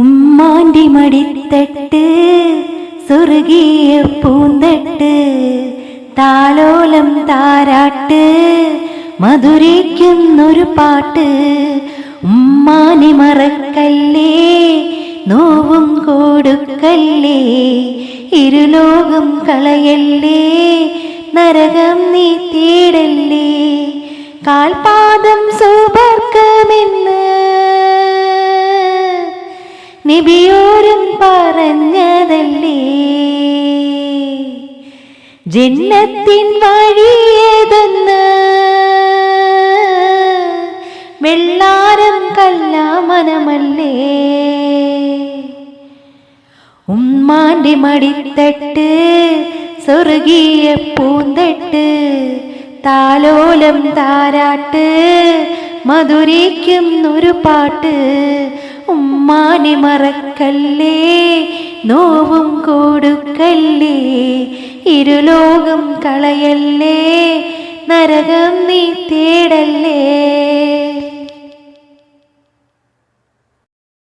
ഉമ്മാന്റെ മടിത്തട്ട് സ്വർഗീയ പൂന്തട്ട് താലോലം താരാട്ട് മധുരയ്ക്കുന്നൊരു പാട്ട്. ഉമ്മാനെ മറക്കല്ലേ നോവും കൊടുക്കല്ലേ ഇരുലോകം കളയല്ലേ നരകം നീ തേടല്ലേ. കാൽപാദം സുബർക്കമെന്ന് നബിയോരും പറഞ്ഞതല്ലേ? ജന്നത്തിൻ വഴിയേതെന്ന്? വെള്ളാരം കല്ലാമനമല്ലേ? ഉമ്മാന്റെ മടിത്തട്ട് സ്വർഗീയ പൂന്തട്ട് താലോലം താരാട്ട് മധുരിക്കുന്നൊരു പാട്ട് ഉമ്മാനെ മറക്കല്ലേ? നോവും കൊടുക്കല്ലേ? ഇരുലോകം കളയല്ലേ? നരകം നീ തേടല്ലേ?